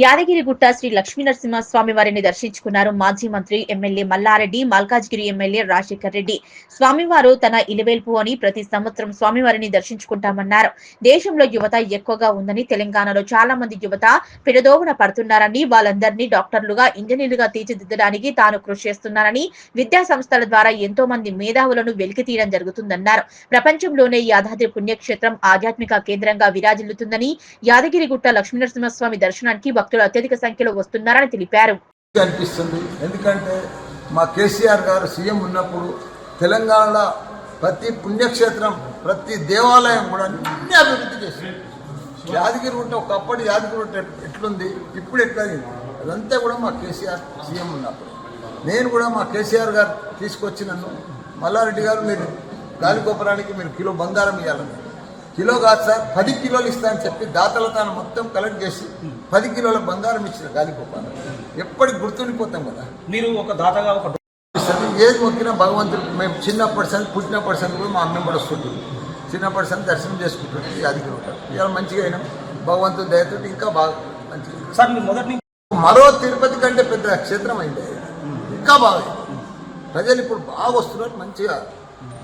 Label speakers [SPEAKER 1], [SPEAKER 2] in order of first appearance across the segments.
[SPEAKER 1] యాదగిరిగుట్ట శ్రీ లక్ష్మీనరసింహస్వామి వారిని దర్శించుకున్నారు మాజీ మంత్రి ఎమ్మెల్యే మల్లారెడ్డి మల్కాజ్గిరి ఎమ్మెల్యే రాజశేఖర్ రెడ్డి. స్వామివారు తన ఇలవేల్పు అని ప్రతి సంవత్సరం స్వామివారిని దర్శించుకుంటామన్నారు. దేశంలో యువత ఎక్కువగా ఉందని తెలంగాణలో చాలా మంది యువత పిడదోవన పడుతున్నారని వాళ్ళందరినీ డాక్టర్లుగా ఇంజనీర్లుగా తీర్చిదిద్దడానికి తాను కృషి చేస్తున్నానని విద్యా సంస్థల ద్వారా ఎంతో మంది మేధావులను వెలికి తీయడం జరుగుతుందన్నారు. ప్రపంచంలోనే యాదాద్రి పుణ్యక్షేత్రం ఆధ్యాత్మిక కేంద్రంగా విరాజిల్లుతుందని యాదగిరిగుట్ట లక్ష్మీనరసింహస్వామి దర్శనానికి భక్తులు అత్యధిక సంఖ్యలో వస్తున్నారని తెలిపారు.
[SPEAKER 2] అనిపిస్తుంది. ఎందుకంటే మా కేసీఆర్ గారు సీఎం ఉన్నప్పుడు తెలంగాణలో ప్రతి పుణ్యక్షేత్రం ప్రతి దేవాలయం కూడా అన్ని అభివృద్ధి చేసింది. యాదగిరి ఉంటే ఒకప్పటి యాదగిరి ఉంటే ఎట్లుంది? ఇప్పుడు ఎట్లయింది? అదంతా కూడా మా కేసీఆర్ సీఎం ఉన్నప్పుడు. నేను కూడా మా కేసీఆర్ గారు తీసుకొచ్చి నన్ను మల్లారెడ్డి గారు మీరు గాలిగోపురానికి మీరు కిలో బంగారం ఇవ్వాలని కిలో కాదు సార్ పది కిలోలు ఇస్తా అని చెప్పి దాతల తాను మొత్తం కలెక్ట్ చేసి పది కిలోల బంగారం ఇచ్చిన గాలిగోపాలం ఎప్పటికి గుర్తుండిపోతాం కదా.
[SPEAKER 3] మీరు ఒక దాతగా ఒక
[SPEAKER 2] ఏది మొక్కినా భగవంతుడు మేము చిన్నప్పటి సంది పుట్టినప్పటి సంది కూడా మా అమ్మ కూడా వస్తుంటుంది. చిన్నప్పటి సంది దర్శనం చేసుకుంటుంది అది ఉంటారు ఇవాళ మంచిగా అయినాం. భగవంతుడి దయతో ఇంకా బాగా మంచిగా
[SPEAKER 3] సార్ మీరు మొదటి
[SPEAKER 2] మరో తిరుపతి కంటే పెద్ద క్షేత్రం అయింది. ఇంకా బాగా. ప్రజలు ఇప్పుడు బాగా వస్తున్నారు. మంచిగా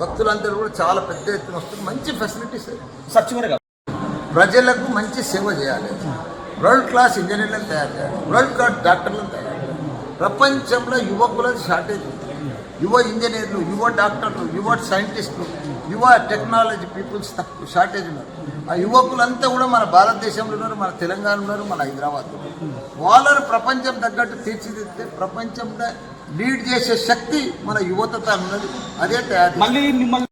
[SPEAKER 2] భక్తులందరూ కూడా చాలా పెద్ద ఎత్తున వస్తున్నారు. మంచి ఫెసిలిటీస్
[SPEAKER 3] సార్ చివరిగా
[SPEAKER 2] ప్రజలకు మంచి సేవ చేయాలి. వరల్డ్ క్లాస్ ఇంజనీర్లను తయారు చేయాలి. వరల్డ్ క్లాస్ డాక్టర్లను తయారు ప్రపంచంలో యువకుల షార్టేజ్ యువ ఇంజనీర్లు యువ డాక్టర్లు యువ సైంటిస్టులు యువ టెక్నాలజీ పీపుల్స్ తక్కువ షార్టేజ్ ఉన్నారు. ఆ యువకులంతా కూడా మన భారతదేశంలో ఉన్నారు మన తెలంగాణ ఉన్నారు మన హైదరాబాద్ వాళ్ళను ప్రపంచం తగ్గట్టు తీర్చిదిద్దే ప్రపంచంలో లీడ్ చేసే శక్తి మన యువతతో ఉన్నది. అదే తయారు.
[SPEAKER 3] మళ్ళీ మిమ్మల్ని